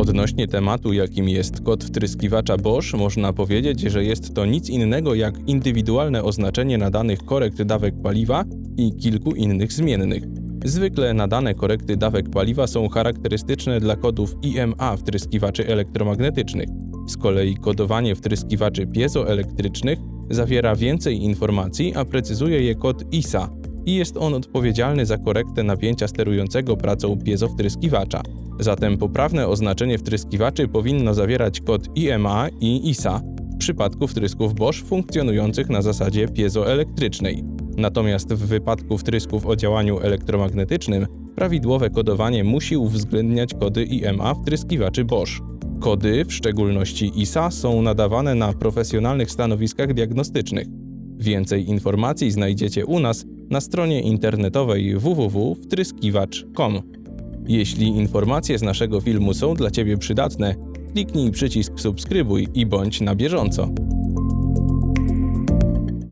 Odnośnie tematu, jakim jest kod wtryskiwacza Bosch, można powiedzieć, że jest to nic innego jak indywidualne oznaczenie nadanych korekt dawek paliwa i kilku innych zmiennych. Zwykle nadane korekty dawek paliwa są charakterystyczne dla kodów IMA wtryskiwaczy elektromagnetycznych. Z kolei kodowanie wtryskiwaczy piezoelektrycznych zawiera więcej informacji, a precyzuje je kod ISA i jest on odpowiedzialny za korektę napięcia sterującego pracą piezowtryskiwacza. Zatem poprawne oznaczenie wtryskiwaczy powinno zawierać kod IMA i ISA w przypadku wtrysków Bosch funkcjonujących na zasadzie piezoelektrycznej. Natomiast w wypadku wtrysków o działaniu elektromagnetycznym prawidłowe kodowanie musi uwzględniać kody IMA wtryskiwaczy Bosch. Kody, w szczególności ISA, są nadawane na profesjonalnych stanowiskach diagnostycznych. Więcej informacji znajdziecie u nas na stronie internetowej www.wtryskiwacz.com. Jeśli informacje z naszego filmu są dla Ciebie przydatne, kliknij przycisk subskrybuj i bądź na bieżąco.